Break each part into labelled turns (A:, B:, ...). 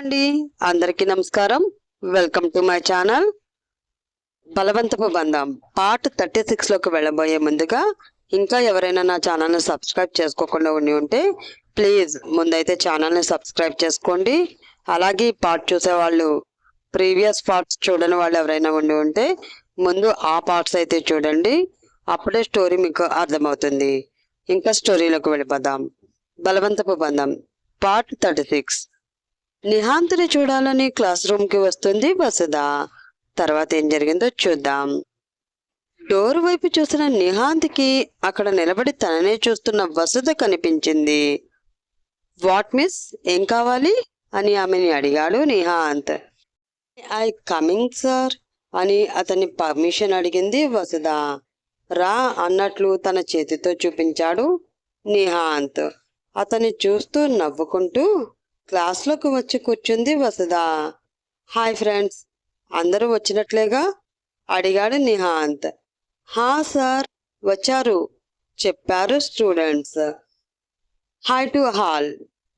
A: అండి. అందరికీ నమస్కారం. వెల్కమ్ టు మై ఛానల్ బలవంతపు బంధం. పార్ట్ థర్టీ సిక్స్లోకి వెళ్ళబోయే ముందుగా ఇంకా ఎవరైనా నా ఛానల్ని సబ్స్క్రైబ్ చేసుకోకుండా ఉండి ఉంటే ప్లీజ్ ముందైతే ఛానల్ని సబ్స్క్రైబ్ చేసుకోండి. అలాగే ఈ పార్ట్ చూసే వాళ్ళు ప్రీవియస్ పార్ట్స్ చూడని వాళ్ళు ఎవరైనా ఉండి ఉంటే ముందు ఆ పార్ట్స్ అయితే చూడండి. అప్పుడే స్టోరీ మీకు అర్థమవుతుంది. ఇంకా స్టోరీలోకి వెళ్ళిపోదాం. బలవంతపు బంధం. పార్ట్ థర్టీ సిక్స్ నిహాంత్ని చూడాలని క్లాస్ రూమ్కి వస్తుంది వసుధ. తర్వాత ఏం జరిగిందో చూద్దాం. డోర్ వైపు చూసిన నిహాంత్కి అక్కడ నిలబడి తననే చూస్తున్న వసుధ కనిపించింది. What miss? ఏం కావాలి? అని ఆమెని అడిగాడు నిహాంత్. ఐ కమింగ్ సార్ అని అతని పర్మిషన్ అడిగింది వసుధ. రా అన్నట్లు తన చేతితో చూపించాడు నిహాంత్. అతన్ని చూస్తూ నవ్వుకుంటూ క్లాస్లోకి వచ్చి కూర్చుంది వసుధ. Hi friends. అందరూ వచ్చినట్లేగా? అడిగాడు నిహాంత్. హా సార్ వచ్చారు. చెప్పారు students. Hi to all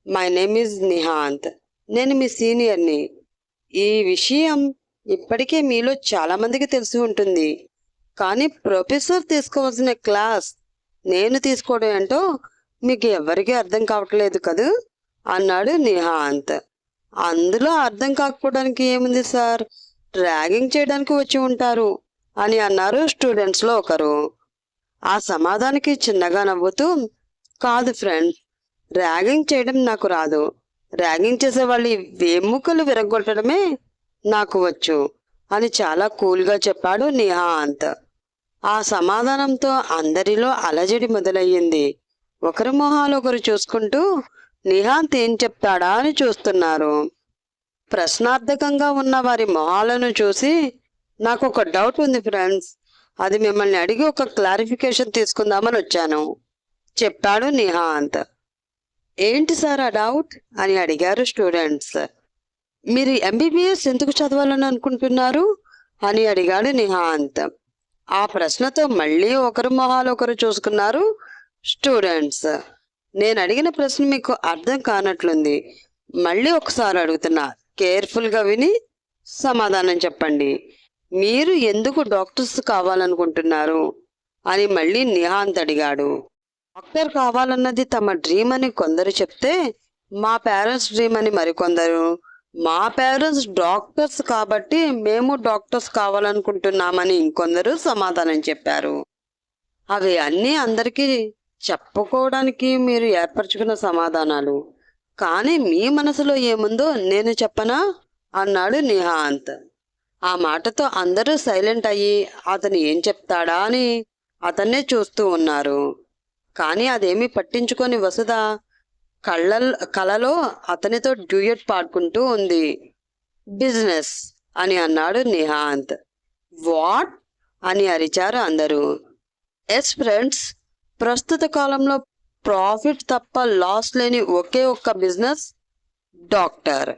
A: my name is Nihanth. నేను మీ సీనియర్ని. ఈ విషయం ఇప్పటికే మీలో చాలామందికి తెలిసి ఉంటుంది. కానీ ప్రొఫెసర్ తీసుకోవాల్సిన క్లాస్ నేను తీసుకోవడం ఏంటో మీకు ఎవరికీ అర్థం కావట్లేదు కదూ? అన్నాడు నిహాంత్. అందులో అర్థం కాకపోవడానికి ఏముంది సార్? ర్యాగింగ్ చేయడానికి వచ్చి ఉంటారు అని అన్నారు స్టూడెంట్స్లో ఒకరు. ఆ సమాధానికి చిన్నగా నవ్వుతూ కాదు ఫ్రెండ్ ర్యాగింగ్ చేయడం నాకు రాదు. ర్యాగింగ్ చేసే వాళ్ళు వేముకలు విరగొట్టడమే నాకు వచ్చు అని చాలా కూల్గా చెప్పాడు నిహాంత్. ఆ సమాధానంతో అందరిలో అలజడి మొదలయ్యింది. ఒకరి మొహాలు ఒకరు చూసుకుంటూ నిహాంత్ ఏం చెప్తాడా అని చూస్తున్నారు. ప్రశ్నార్థకంగా ఉన్న వారి మొహాలను చూసి నాకు ఒక డౌట్ ఉంది ఫ్రెండ్స్. అది మిమ్మల్ని అడిగి ఒక క్లారిఫికేషన్ తీసుకుందామని వచ్చాను. చెప్పాడు నిహాంత్. ఏంటి సార్ ఆ డౌట్? అని అడిగారు స్టూడెంట్స్. మీరు ఎంబీబీఎస్ ఎందుకు చదవాలని అనుకుంటున్నారు? అని అడిగాడు నిహాంత్. ఆ ప్రశ్నతో మళ్ళీ ఒకరు మొహాలు ఒకరు చూసుకున్నారు స్టూడెంట్స్. నేను అడిగిన ప్రశ్న మీకు అర్థం కానట్లుంది. మళ్ళీ ఒకసారి అడుగుతున్నా. కేర్ఫుల్గా విని సమాధానం చెప్పండి. మీరు ఎందుకు డాక్టర్స్ కావాలనుకుంటున్నారు? అని మళ్ళీ నిహాంత్ అడిగాడు. డాక్టర్ కావాలన్నది తమ డ్రీమ్ అని కొందరు చెప్తే మా పేరెంట్స్ డ్రీమ్ అని మరికొందరు. మా పేరెంట్స్ డాక్టర్స్ కాబట్టి మేము డాక్టర్స్ కావాలనుకుంటున్నామని ఇంకొందరు సమాధానం చెప్పారు. అవి అన్నీ అందరికీ చెప్పుకోవడానికి మీరు ఏర్పరచుకున్న సమాధానాలు. కానీ మీ మనసులో ఏముందో నేను చెప్పనా? అన్నాడు నిహాంత్. ఆ మాటతో అందరూ సైలెంట్ అయ్యి అతను ఏం చెప్తాడా అని అతన్నే చూస్తూ ఉన్నారు. కానీ అదేమీ పట్టించుకొని వసుధ కళ్ళ కలలో అతనితో డ్యూయట్ పాడుకుంటూ ఉంది. బిజినెస్ అని అన్నాడు నిహాంత్. వాట్? అని అరిచారు అందరూ. ఎస్ ఫ్రెండ్స్ ప్రస్తుత కాలంలో ప్రాఫిట్ తప్ప లాస్ లేని ఒకే ఒక్క బిజినెస్ డాక్టర్.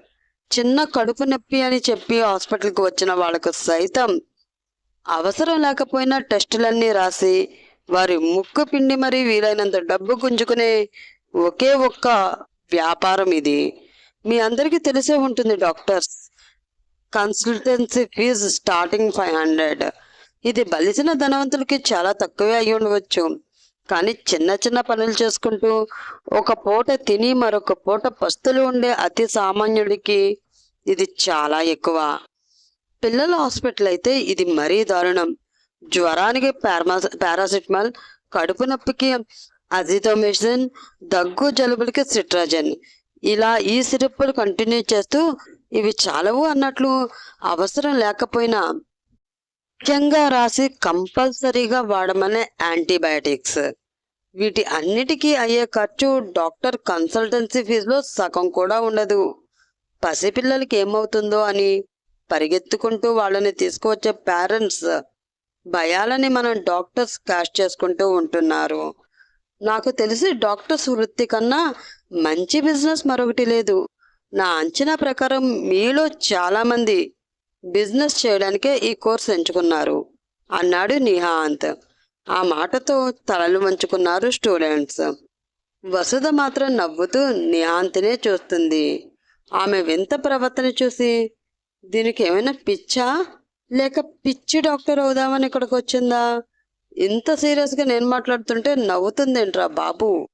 A: చిన్న కడుపు నొప్పి అని చెప్పి హాస్పిటల్కి వచ్చిన వాళ్ళకు సైతం అవసరం లేకపోయినా టెస్టులన్నీ రాసి వారి ముక్కు పిండి మరీ వీలైనంత డబ్బు గుంజుకునే ఒకే ఒక్క వ్యాపారం ఇది. మీ అందరికీ తెలిసే ఉంటుంది doctors. Consultancy fee starting five hundred. ఇది బలిసిన ధనవంతులకి చాలా తక్కువే అయి ఉండవచ్చు కానీ చిన్న చిన్న పనులు చేసుకుంటూ ఒక పూట తిని మరొక పూట పస్తులు ఉండే అతి సామాన్యుడికి ఇది చాలా ఎక్కువ. పిల్లల హాస్పిటల్ అయితే ఇది మరీ దారుణం. జ్వరానికి పారామా పారాసిటమాల్ కడుపు నొప్పికి అజితోమిసిన్ దగ్గు జలుబులకి సిట్రాజన్. ఇలా ఈ సిరప్పులు కంటిన్యూ చేస్తూ ఇవి చాలవు అన్నట్లు అవసరం లేకపోయినా ముఖ్యంగా రాసి కంపల్సరీగా వాడమనే యాంటీబయాటిక్స్. వీటి అన్నిటికీ అయ్యే ఖర్చు డాక్టర్ కన్సల్టెన్సీ ఫీజులో సగం కూడా ఉండదు. పసిపిల్లలకి ఏమవుతుందో అని పరిగెత్తుకుంటూ వాళ్ళని తీసుకువచ్చే పేరెంట్స్ భయాలని మనం డాక్టర్స్ క్యాష్ చేసుకుంటూ ఉంటున్నారు. నాకు తెలిసి డాక్టర్స్ వృత్తి కన్నా మంచి బిజినెస్ మరొకటి లేదు. నా అంచనా ప్రకారం మీలో చాలామంది బిజినెస్ చేయడానికే ఈ కోర్స్ ఎంచుకున్నారు. అన్నాడు నిహాంత్. ఆ మాటతో తలలు వంచుకున్నారు స్టూడెంట్స్. వసుధ మాత్రం నవ్వుతూ నిహాంతినే చూస్తుంది. ఆమె వింత ప్రవర్తన చూసి దీనికి ఏమైనా పిచ్చా? లేక పిచ్చి డాక్టర్ అవుదామని ఇక్కడికి వచ్చిందా ఇంత సీరియస్గా నేను మాట్లాడుతుంటే నవ్వుతుందేంట్రా బాబు?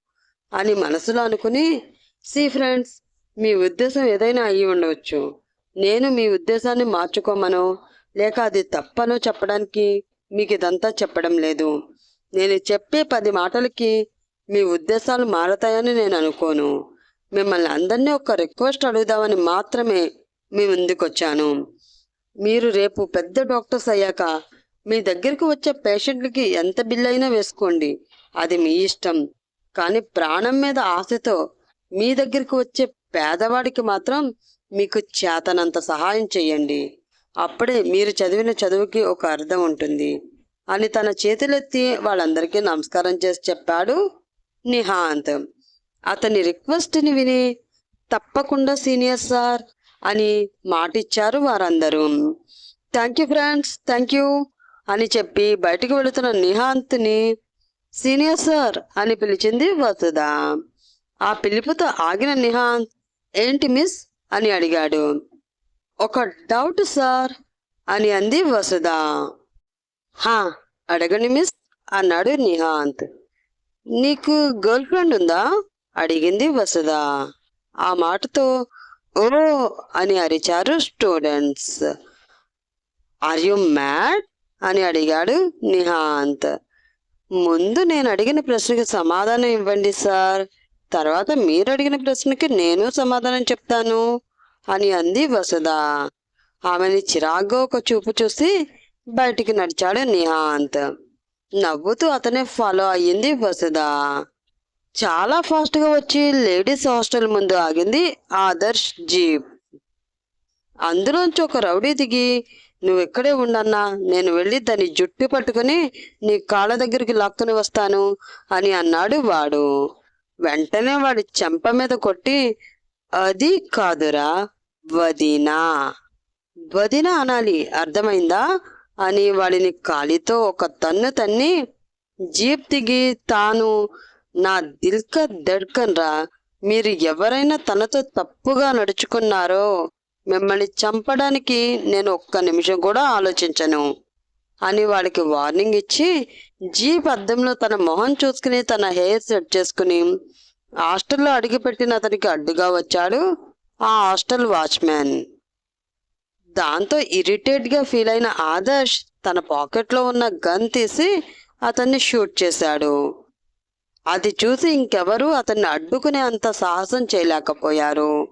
A: అని మనసులో అనుకుని సి ఫ్రెండ్స్ మీ ఉద్దేశం ఏదైనా అయ్యి ఉండవచ్చు. నేను మీ ఉద్దేశాన్ని మార్చుకోమనో. లేక అది తప్పనో చెప్పడానికి మీకు ఇదంతా చెప్పడం లేదు. నేను చెప్పే పది మాటలకి మీ ఉద్దేశాలు మారతాయని నేను అనుకోను మిమ్మల్ని అందరినీ ఒక రిక్వెస్ట్ అడుగుదామని మాత్రమే మీ ముందుకొచ్చాను. మీరు రేపు పెద్ద డాక్టర్స్ అయ్యాక మీ దగ్గరికి వచ్చే పేషెంట్లకి ఎంత బిల్ అయినా వేసుకోండి. అది మీ ఇష్టం. కానీ ప్రాణం మీద ఆశతో మీ దగ్గరికి వచ్చే పేదవాడికి మాత్రం మీకు చేతనంత సహాయం చేయండి అప్పుడే మీరు చదివిన చదువుకి ఒక అర్థం ఉంటుంది. అని తన చేతులెత్తి వాళ్ళందరికీ నమస్కారం చేసి చెప్పాడు నిహాంత్. అతని రిక్వెస్ట్ని విని తప్పకుండా సీనియర్ సార్ అని మాటిచ్చారు వారందరూ. Thank you friends thank you అని చెప్పి బయటకు వెళుతున్న నిహాంత్ని సీనియర్ సార్ అని పిలిచింది వసుధ. ఆ పిలుపుతో ఆగిన నిహాంత్ ఏంటి మిస్? అని అడిగాడు. ఒక డౌట్ సార్ అని అంది వసుధ. హా అడగండి మిస్ అన్నాడు నిహాంత్. నీకు గర్ల్ ఫ్రెండ్ ఉందా? అడిగింది వసుధ. ఆ మాటతో ఓ అని అరిచారు స్టూడెంట్స్ ఆర్ యు మ్యాడ్ అని అడిగాడు నిహాంత్. ముందు నేను అడిగిన ప్రశ్నకి సమాధానం ఇవ్వండి సార్ తర్వాత మీరు అడిగిన ప్రశ్నకి నేను సమాధానం చెప్తాను. అని అంది వసుధ. ఆమెని చిరాగ్గా ఒక చూపు చూసి బయటికి నడిచాడు నిహాంత్ నవ్వుతూ అతనే ఫాలో అయ్యింది వసుధ. చాలా ఫాస్ట్గా వచ్చి లేడీస్ హాస్టల్ ముందు ఆగింది ఆదర్శ్ జీప్. అందులోంచి ఒక రౌడీ దిగి నువ్వు ఇక్కడే ఉండన్నా నేను వెళ్ళి దాని జుట్టు పట్టుకుని నీ కాళ్ళ దగ్గరికి లాక్కుని వస్తాను అని అన్నాడు వాడు. వెంటనే వాడి చెంప మీద కొట్టి అది కాదురా వదినా. వదిన అనాలి. అర్థమైందా? అని వాడిని కాలితో ఒక తన్ను తన్ని జీప్ దిగి తాను నా దిల్క దడ్కన్రా మీరు ఎవరైనా తనతో తప్పుగా నడుచుకున్నారో మిమ్మల్ని చంపడానికి నేను ఒక్క నిమిషం కూడా ఆలోచించను అని వాడికి వార్నింగ్ ఇచ్చి జీప్ అద్దంలో తన మొహం చూసుకుని తన హెయిర్ సెట్ చేసుకుని హాస్టల్లో అడుగుపెట్టిన అతనికి అడ్డుగా వచ్చాడు ఆ హాస్టల్ వాచ్మ్యాన్. దాంతో ఇరిటేట్గా ఫీల్ అయిన ఆదర్శ్ తన పాకెట్లో ఉన్న గన్ తీసి అతన్ని షూట్ చేశాడు. అది చూసి ఇంకెవరూ అతన్ని అడ్డుకునే అంత సాహసం చేయలేకపోయారు.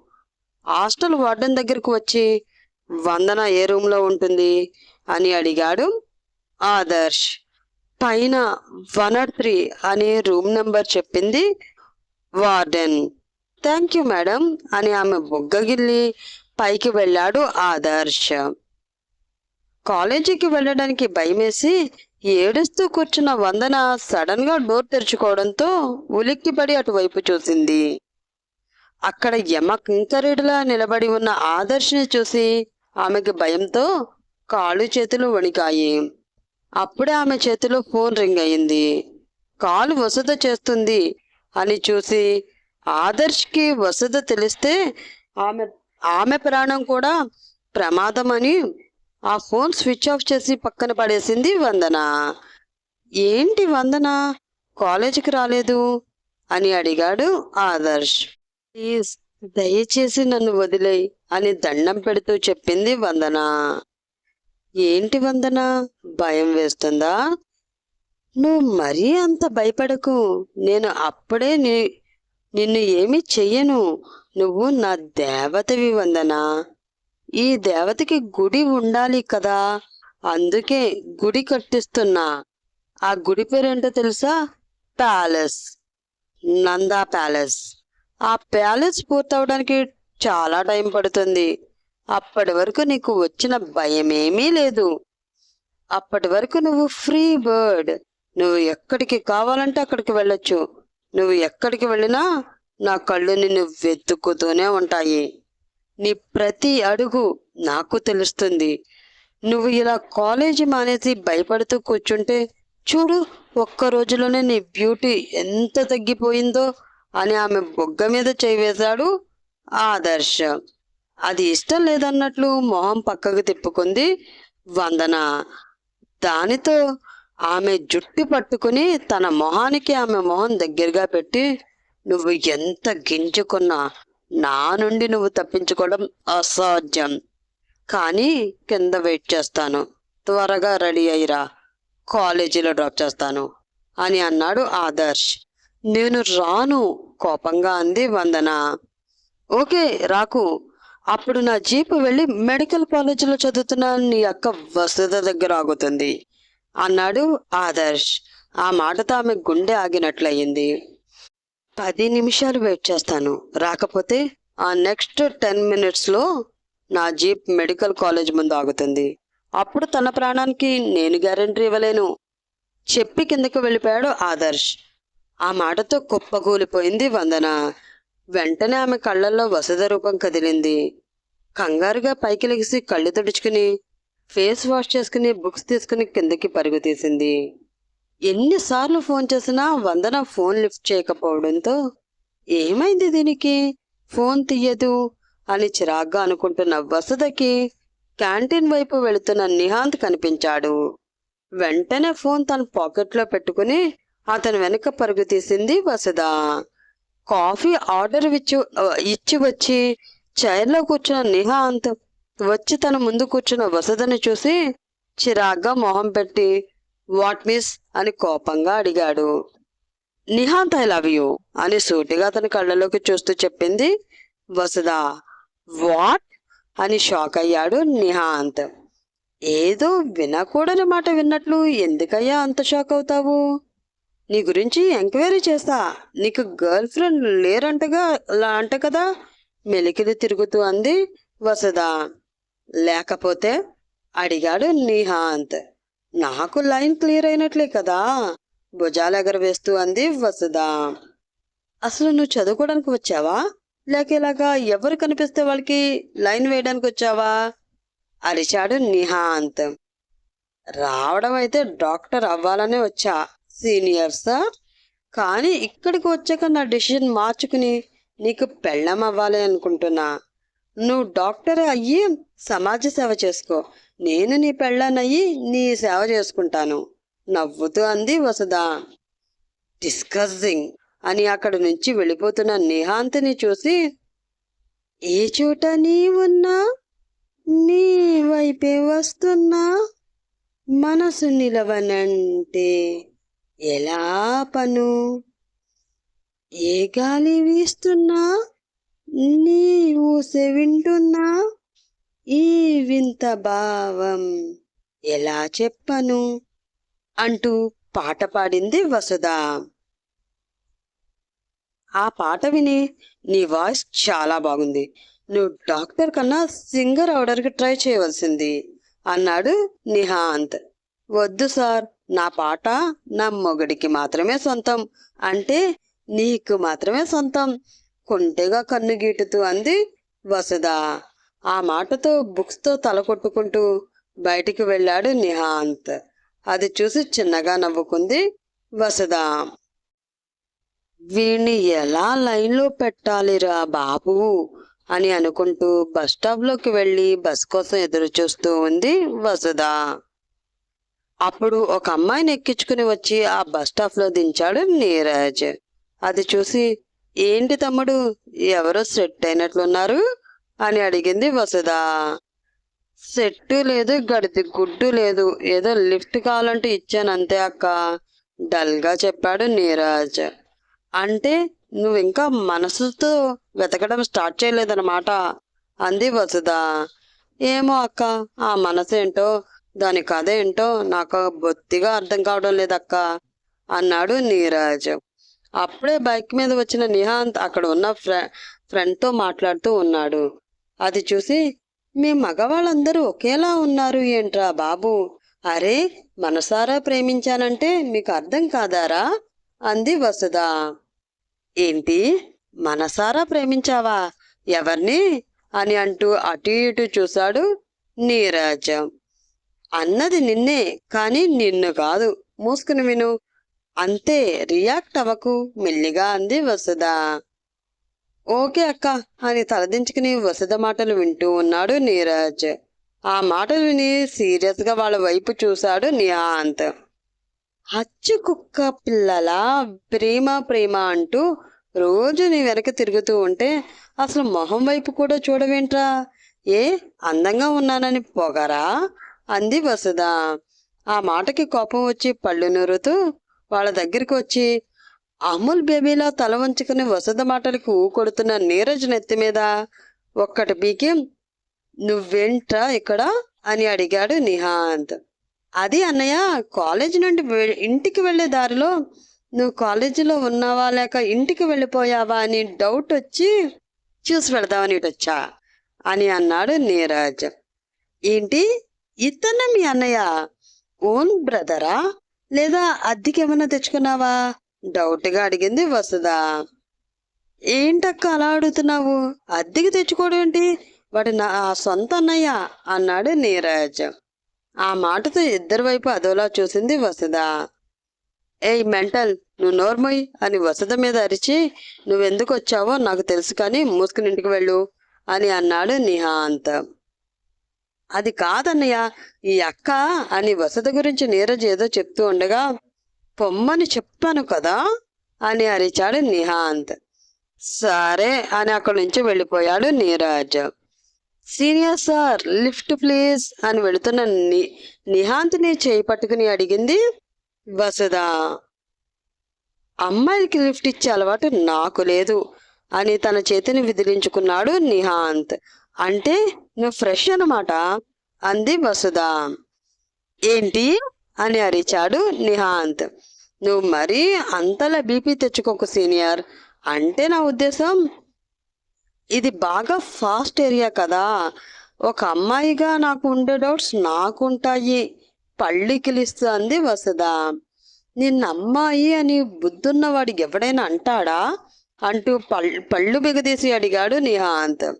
A: హాస్టల్ వార్డెన్ దగ్గరకు వచ్చి వందన ఏ రూమ్లో ఉంటుంది? అని అడిగాడు ఆదర్శ్. పైన వన్ నాట్ త్రీ అనే రూమ్ నెంబర్ చెప్పింది వార్డెన్. థ్యాంక్ యూ మేడం అని ఆమె బుగ్గగిల్లి పైకి వెళ్ళాడు ఆదర్శ్. కాలేజీకి వెళ్ళడానికి భయమేసి ఏడుస్తూ కూర్చున్న వందన సడన్గా డోర్ తెరుచుకోవడంతో ఉలిక్కిపడి అటువైపు చూసింది. అక్కడ యమ కింకరీడులా నిలబడి ఉన్న ఆదర్శని చూసి ఆమెకి భయంతో కాళ్ళు చేతులు వణికాయి. అప్పుడే ఆమె చేతిలో ఫోన్ రింగ్ అయింది. కాలు వసత చేస్తుంది. అని చూసి ఆదర్శ్కి వసత తెలిస్తే ఆమె ఆమె ప్రాణం కూడా ప్రమాదమని ఆ ఫోన్ స్విచ్ ఆఫ్ చేసి పక్కన పడేసింది వందన. ఏంటి వందన? కాలేజీకి రాలేదు అని అడిగాడు ఆదర్శ్ ప్లీజ్ దయచేసి నన్ను వదిలేయ్ అని దండం పెడుతూ చెప్పింది వందన. ఏంటి వందన? భయం వేస్తుందా? నువ్వు మరీ అంత భయపడకు. నేను అప్పుడే నీ నిన్ను ఏమీ చెయ్యను. నువ్వు నా దేవతవి వందనా. ఈ దేవతకి గుడి ఉండాలి కదా. అందుకే గుడి కట్టిస్తున్నా. ఆ గుడి పేరేంటో తెలుసా? ప్యాలెస్. నందా ప్యాలెస్. ఆ ప్యాలెస్ పూర్తవడానికి చాలా టైం పడుతుంది. అప్పటి వరకు నీకు వచ్చిన భయమేమీ లేదు. అప్పటి వరకు నువ్వు ఫ్రీ బర్డ్. నువ్వు ఎక్కడికి కావాలంటే అక్కడికి వెళ్ళొచ్చు. నువ్వు ఎక్కడికి వెళ్ళినా నా కళ్ళు నిన్ను వెతుక్కుతూనే ఉంటాయి. నీ ప్రతి అడుగు నాకు తెలుస్తుంది. నువ్వు ఇలా కాలేజీ మానేసి భయపడుతూ కూర్చుంటే చూడు ఒక్క రోజులోనే నీ బ్యూటీ ఎంత తగ్గిపోయిందో అని ఆమె బొగ్గ మీద చేయి ఆదర్శ. అది ఇష్టం లేదన్నట్లు మొహం పక్కకు తిప్పుకుంది వందన. దానితో ఆమె జుట్టు పట్టుకుని తన మొహానికి ఆమె మొహం దగ్గరగా పెట్టి నువ్వు ఎంత గింజుకున్నా నా నుండి నువ్వు తప్పించుకోవడం అసాధ్యం. కానీ కింద వెయిట్ చేస్తాను. త్వరగా రెడీ అయ్యిరా. కాలేజీలో డ్రాప్ చేస్తాను. అని అన్నాడు ఆదర్శ్. నేను రాను కోపంగా అంది వందన. ఓకే రాకు. అప్పుడు నా జీపు వెళ్ళి మెడికల్ కాలేజీలో చదువుతున్న నీ అక్క వసుధ దగ్గర ఆగుతుంది. అన్నాడు ఆదర్శ్. ఆ మాటతో ఆమె గుండె ఆగినట్లయింది. పది నిమిషాలు వెయిట్ చేస్తాను. రాకపోతే ఆ నెక్స్ట్ టెన్ మినిట్స్లో నా జీప్ మెడికల్ కాలేజ్ ముందు ఆగుతుంది. అప్పుడు తన ప్రాణానికి నేను గ్యారంటీ ఇవ్వలేను. చెప్పి కిందకు వెళ్ళిపోయాడు ఆదర్శ్. ఆ మాటతో కుప్పగూలిపోయింది వందన. వెంటనే ఆమె కళ్ళల్లో వసద రూపం కదిలింది. కంగారుగా పైకి లెగిసి కళ్ళు తుడుచుకుని ఫేస్ వాష్ చేసుకుని బుక్స్ తీసుకుని కిందకి పరుగు తీసింది. ఎన్నిసార్లు ఫోన్ చేసినా వందన ఫోన్ లిఫ్ట్ చేయకపోవడంతో ఏమైంది దీనికి? ఫోన్ తీయదు అని చిరాగ్గా అనుకుంటున్న వసుదకి క్యాంటీన్ వైపు వెళుతున్న నిహాంత్ కనిపించాడు. వెంటనే ఫోన్ తన పాకెట్లో పెట్టుకుని అతని వెనుక పరుగు తీసింది వసుద కాఫీ ఆర్డర్ ఇచ్చి ఇచ్చి వచ్చి చైర్లో కూర్చున్న నిహాంత్ వచ్చి తన ముందు కూర్చున్న వసతిని చూసి చిరాగ్గా మొహం పెట్టి వాట్ మిస్? అని కోపంగా అడిగాడు. నిహాంత్ ఐ లవ్ యూ అని సూటిగా అతని కళ్ళలోకి చూస్తూ చెప్పింది వసుదా వాట్? అని షాక్ అయ్యాడు నిహాంత్. ఏదో వినకూడని మాట విన్నట్లు ఎందుకయ్యా అంత షాక్ అవుతావు? నీ గురించి ఎంక్వైరీ చేస్తా. నీకు గర్ల్ ఫ్రెండ్ లేరంటగా అలా అంట కదా? మెలికిలు తిరుగుతూ అంది వసదా లేకపోతే అడిగాడు నిహాంత్. నాకు లైన్ క్లియర్ అయినట్లే కదా భుజాలు ఎగరవేస్తూ అంది వసుద అసలు నువ్వు చదువుకోవడానికి వచ్చావా? లేక ఇలాగా ఎవరు కనిపిస్తే వాళ్ళకి లైన్ వేయడానికి వచ్చావా? అరిచాడు నిహాంత్. రావడం అయితే డాక్టర్ అవ్వాలనే వచ్చా సీనియర్ సార్. కానీ ఇక్కడికి వచ్చాక నా డెసిషన్ మార్చుకుని నీకు పెళ్ళం అవ్వాలి అనుకుంటున్నా. నువ్వు డాక్టర్ అయ్యి సమాజ సేవ చేసుకో. నేను నీ పెళ్ళానయ్యి నీ సేవ చేసుకుంటాను. నవ్వుతూ అంది వసుధ. డిస్కస్సింగ్ అని అక్కడి నుంచి వెళ్ళిపోతున్న నిహాంత్ని చూసి ఏ చోట నీ ఉన్నా నీ వైపే వస్తున్నా మనసు నిలవనంటే ఎలా పను? ఏ గాలి వీస్తున్నా నీ ఊసె వింటున్నా ఈ వింత భావం ఎలా చెప్పను? అంటూ పాట పాడింది వసుధ. ఆ పాట విని నీ వాయిస్ చాలా బాగుంది. నువ్వు డాక్టర్ కన్నా సింగర్ అవడానికి ట్రై చేయవలసింది అన్నాడు నిహాంత్. వద్దు సార్ నా పాట నా మొగడికి మాత్రమే సొంతం. అంటే నీకు మాత్రమే సొంతం. కొంటెగా కన్నుగీటుతూ అంది వసుధ. ఆ మాటతో బుక్స్తో తల కొట్టుకుంటూ బయటికి వెళ్ళాడు నిహాంత్. అది చూసి చిన్నగా నవ్వుకుంది వసుధ. వీణ్ణి ఎలా లైన్లో పెట్టాలిరా బాబు అని అనుకుంటూ బస్ స్టాప్లోకి వెళ్ళి బస్ కోసం ఎదురు చూస్తూ ఉంది వసుధ. అప్పుడు ఒక అమ్మాయిని ఎక్కించుకుని వచ్చి ఆ బస్ స్టాప్లో దించాడు నీరజ్. అది చూసి ఏంటి తమ్ముడు? ఎవరో సెట్ అయినట్లున్నారు? అని అడిగింది వసుధ. సెట్టు లేదు గడిది గుడ్డు లేదు. ఏదో లిఫ్ట్ కావాలంటే ఇచ్చాను అంతే అక్క. డల్గా చెప్పాడు నీరజ్. అంటే నువ్వు ఇంకా మనసుతో వెతకడం స్టార్ట్ చేయలేదన్నమాట అంది వసుధ. ఏమో అక్క ఆ మనసు ఏంటో దాని కథ ఏంటో నాకు బొత్తిగా అర్థం కావడం లేదక్క అన్నాడు నీరజ్. అప్పుడే బైక్ మీద వచ్చిన నిహాంత్ అక్కడ ఉన్న ఫ్రె ఫ్రెండ్తో మాట్లాడుతూ ఉన్నాడు. అది చూసి మీ మగవాళ్ళందరూ ఒకేలా ఉన్నారు ఏంట్రా బాబు? అరే మనసారా ప్రేమించానంటే మీకు అర్థం కాదారా? అంది వసుధ. ఏంటి మనసారా ప్రేమించావా? ఎవరిని? అని అంటూ అటు ఇటు చూశాడు నీరాజం. అన్నది నిన్నే కానీ నిన్ను కాదు. మూసుకుని విను. అంతే రియాక్ట్ అవ్వకు మెల్లిగా అంది వసుధ. ఓకే అక్క అని తలదించుకుని వసద మాటలు వింటూ ఉన్నాడు నీరజ్. ఆ మాటలు విని సీరియస్గా వాళ్ళ వైపు చూశాడు నియాంత్ హచ్చు కుక్క పిల్లల ప్రేమ ప్రేమ అంటూ రోజు నీ వెనక తిరుగుతూ ఉంటే అసలు మొహం వైపు కూడా చూడవేంట్రా? ఏ అందంగా ఉన్నానని పొగరా? అంది వసుధ. ఆ మాటకి కోపం వచ్చి పళ్ళు నూరుతూ వాళ్ళ దగ్గరికి వచ్చి అమూల్ బేబీలా తల వంచుకుని వసద మాటలకు ఊకొడుతున్న కొడుతున్న నీరజ్ నెత్తి మీద ఒక్కటి బీకి? నువ్వేంట్రా ఇక్కడ? అని అడిగాడు నిహాంత్. అది అన్నయ్య కాలేజ్ నుండి ఇంటికి వెళ్ళే దారిలో నువ్వు కాలేజీలో ఉన్నావా లేక ఇంటికి వెళ్ళిపోయావా అని డౌట్ వచ్చి చూసి వెళదామని ఇటు వచ్చా అని అన్నాడు నీరజ్. ఏంటి? ఇతన్న మీ అన్నయ్య? ఓన్ బ్రదరా? లేదా అద్దెకేమన్నా తెచ్చుకున్నావా? డౌట్గా అడిగింది వసుధ. ఏంటక్క అలా అడుగుతున్నావు? అద్దెకి తెచ్చుకోవడం ఏంటి? వాడు నా సొంత అన్నయ్య అన్నాడు నీరజ్. ఆ మాటతో ఇద్దరి వైపు అదోలా చూసింది వసుధ. ఏయ్ మెంటల్ నువ్వు నోర్మోయ్ అని వసుధ మీద అరిచి నువ్వెందుకు వచ్చావో నాకు తెలుసు కానీ మూసుకుని ఇంటికి వెళ్ళు అని అన్నాడు నిహాంత్. అది కాదన్నయ్య ఈ అక్క అని వసత గురించి నీరజ్ ఏదో చెప్తూ ఉండగా పొమ్మని చెప్పాను కదా అని అరిచాడు నిహాంత్. సరే అని అక్కడి నుంచి వెళ్ళిపోయాడు Neeraj. Senior sir lift please అని వెళుతున్న ని నిహాంత్ని చేయి పట్టుకుని అడిగింది వసుధ. అమ్మాయికి లిఫ్ట్ ఇచ్చే అలవాటు నాకు లేదు అని తన చేతిని విదిలించుకున్నాడు నిహాంత్. అంటే నువ్వు ఫ్రెష్ అనమాట అంది వసుధ. ఏంటి? అని అరిచాడు నిహాంత్. నువ్వు మరీ అంతలా బీపీ తెచ్చుకోకు సీనియర్. అంటే నా ఉద్దేశం ఇది బాగా ఫాస్ట్ ఏరియా కదా. ఒక అమ్మాయిగా నాకు ఉండే డౌట్స్ నాకుంటాయి. పళ్ళు కిలిస్తుంది వసుధ. నిన్న అమ్మాయి అని బుద్ధున్నవాడు ఎవడైనా అంటాడా? అంటూ పళ్ళు పళ్ళు బిగదీసి అడిగాడు నిహాంత్.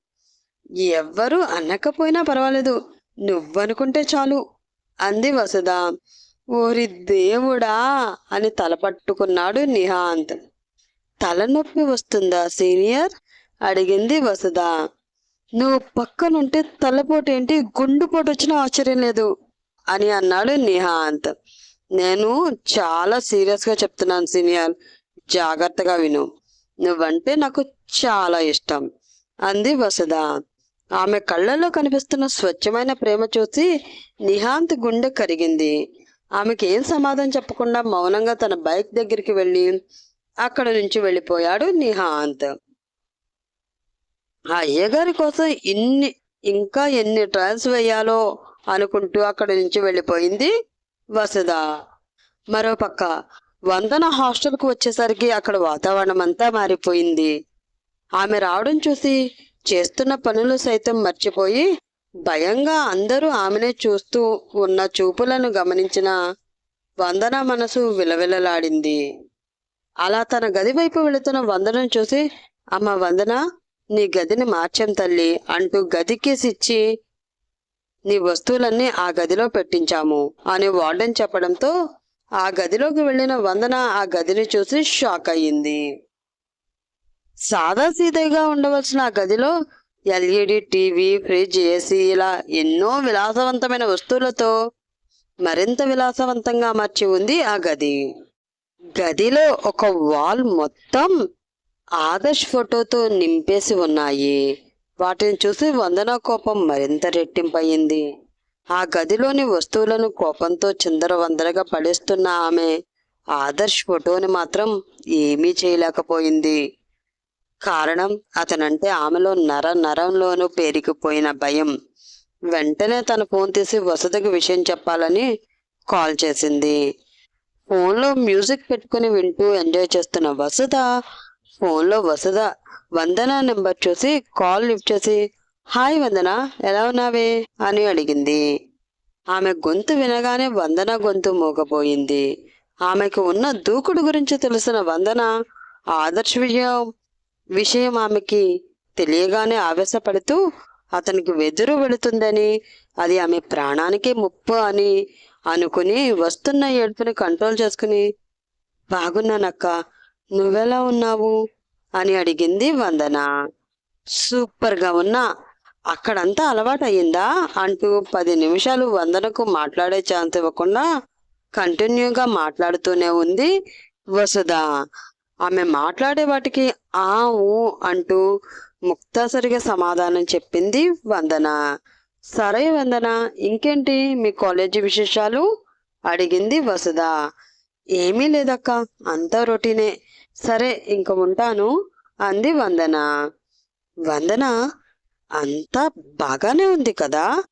A: ఎవ్వరు అనకపోయినా పర్వాలేదు. నువ్వనుకుంటే చాలు. అంది వసుధ. ఓరి దేవుడా అని తల పట్టుకున్నాడు నిహాంత్. తలనొప్పి వస్తుందా సీనియర్? అడిగింది వసుధ. నువ్వు పక్కనుంటే తలపోటు ఏంటి గుండుపోటు వచ్చినా ఆశ్చర్యం లేదు అని అన్నాడు నిహాంత్. నేను చాలా సీరియస్గా చెప్తున్నాను సీనియర్. జాగ్రత్తగా విను. నువ్వంటే నాకు చాలా ఇష్టం అంది వసుధ. ఆమె కళ్ళల్లో కనిపిస్తున్న స్వచ్ఛమైన ప్రేమ చూసి నిహాంత్ గుండె కరిగింది. ఆమెకి ఏం సమాధానం చెప్పకుండా మౌనంగా తన బైక్ దగ్గరికి వెళ్ళి అక్కడ నుంచి వెళ్ళిపోయాడు నిహాంత్. ఆ అయ్యగారి కోసం ఇన్ని ఇంకా ఎన్ని ట్రయల్స్ వేయాలో అనుకుంటూ అక్కడి నుంచి వెళ్ళిపోయింది వసుధ. మరోపక్క వందన హాస్టల్కు వచ్చేసరికి అక్కడ వాతావరణం అంతా మారిపోయింది. ఆమె రావడం చూసి చేస్తున్న పనులు సైతం మర్చిపోయి భయంగా అందరూ ఆమెనే చూస్తూ ఉన్న చూపులను గమనించిన వందన మనసు విలవిలలాడింది. అలా తన గది వైపు వెళుతున్న వందనం చూసి అమ్మ వందన నీ గదిని మార్చాం తల్లి అంటూ గదికేసిచ్చి నీ వస్తువులన్నీ ఆ గదిలో పెట్టించాము అని వార్డెన్ చెప్పడంతో ఆ గదిలోకి వెళ్ళిన వందన ఆ గదిని చూసి షాక్ అయ్యింది. సాదా సీదగా ఉండవలసిన ఆ గదిలో ఎల్ఈడి టీవీ ఫ్రిడ్జ్ ఏసీ ఇలా ఎన్నో విలాసవంతమైన వస్తువులతో మరింత విలాసవంతంగా అమర్చి ఉంది ఆ గది. గదిలో ఒక వాల్ మొత్తం ఆదర్శ్ ఫోటోతో నింపేసి ఉన్నాయి. వాటిని చూసి వందన కోపం మరింత రెట్టింపయింది ఆ గదిలోని వస్తువులను కోపంతో చిందరవందరగా పడేస్తున్న ఆమె ఆదర్శ్ ఫోటోని మాత్రం ఏమీ చేయలేకపోయింది. కారణం అతనంటే ఆమెలో నర నరంలోనూ పేరుకుపోయిన భయం. వెంటనే తన ఫోన్ తీసి వసతికి విషయం చెప్పాలని కాల్ చేసింది. ఫోన్లో మ్యూజిక్ పెట్టుకుని వింటూ ఎంజాయ్ చేస్తున్న వసుధ ఫోన్లో వసుధ వందన నెంబర్ చూసి కాల్ లిఫ్ట్ చేసి హాయ్ వందన ఎలా ఉన్నావే? అని అడిగింది. ఆమె గొంతు వినగానే వందన గొంతు మూగపోయింది ఆమెకు ఉన్న దూకుడు గురించి తెలిసిన వందన ఆదర్శ విజయం విషయం ఆమెకి తెలియగానే ఆవేశపడుతూ అతనికి వెదురు వెళుతుందని అది ఆమె ప్రాణానికి ముప్పు అని అనుకుని వస్తున్న ఏడుపుని కంట్రోల్ చేసుకుని బాగున్నానక్క నువ్వెలా ఉన్నావు? అని అడిగింది వందన. సూపర్గా ఉన్నా. అక్కడంతా అలవాటు అయ్యిందా అంటూ పది నిమిషాలు వందనకు మాట్లాడే ఛాన్స్ ఇవ్వకుండా కంటిన్యూగా మాట్లాడుతూనే ఉంది వసుధ. ఆమె మాట్లాడే వాటికి ఆ ఊ అంటూ ముక్తాసరిగా సమాధానం చెప్పింది వందన. సరే వందన ఇంకేంటి మీ కాలేజీ విశేషాలు? అడిగింది వసుధ. ఏమీ లేదక్క అంతా రొటీనే. సరే ఇంక ఉంటాను అంది వందన. వందన అంతా బాగానే ఉంది కదా?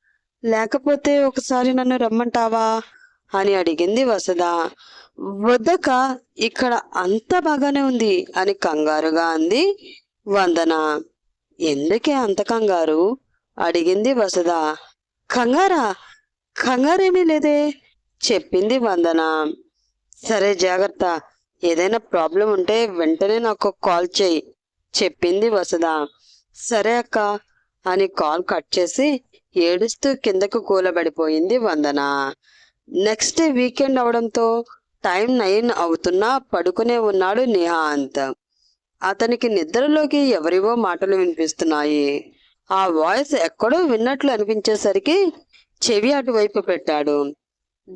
A: లేకపోతే ఒకసారి నన్ను రమ్మంటావా? అని అడిగింది వసుధ. వద్దక ఇక్కడ అంత బాగానే ఉంది అని కంగారుగా అంది వందన. ఎందుకే అంత కంగారు? అడిగింది వసుధ. కంగారా? కంగారేమీ లేదే చెప్పింది వందన. సరే జాగ్రత్త. ఏదైనా ప్రాబ్లం ఉంటే వెంటనే నాకు కాల్ చేయి చెప్పింది వసుధ. సరే అక్క అని కాల్ కట్ చేసి ఏడుస్తూ కిందకు కూలబడిపోయింది వందన. నెక్స్ట్ డే వీకెండ్ అవడంతో టైం నైన్ అవుతున్నా పడుకునే ఉన్నాడు నిహాంత్ అతనికి నిద్రలోకి ఎవరివో మాటలు వినిపిస్తున్నాయి. ఆ వాయిస్ ఎక్కడో విన్నట్లు అనిపించేసరికి చెవి అటువైపు పెట్టాడు.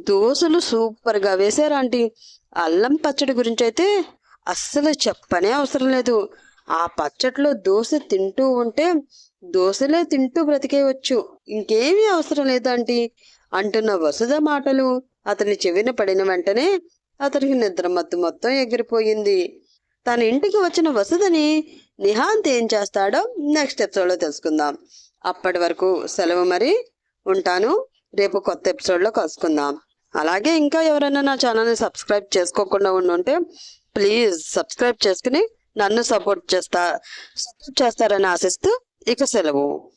A: దోశలు సూపర్గా వేశారు ఆంటీ. అల్లం పచ్చడి గురించి అయితే అస్సలు చెప్పనే అవసరం లేదు. ఆ పచ్చట్లో దోశ తింటూ ఉంటే దోశలే తింటూ బ్రతికేయవచ్చు ఇంకేమీ అవసరం లేదు ఆంటీ అంటున్న వసుధ మాటలు అతని చెవిన పడిన వెంటనే అతనికి నిద్ర మత్తు మొత్తం ఎగిరిపోయింది. తన ఇంటికి వచ్చిన వసతిని నిహాంత్ ఏం చేస్తాడో నెక్స్ట్ ఎపిసోడ్లో తెలుసుకుందాం. అప్పటి వరకు సెలవు మరి. ఉంటాను. రేపు కొత్త ఎపిసోడ్లో కలుసుకుందాం. అలాగే ఇంకా ఎవరైనా నా ఛానల్ని సబ్స్క్రైబ్ చేసుకోకుండా ఉండుంటే ప్లీజ్ సబ్స్క్రైబ్ చేసుకుని నన్ను సపోర్ట్ చేస్తా సపోర్ట్ చేస్తారని ఆశిస్తూ ఇక సెలవు.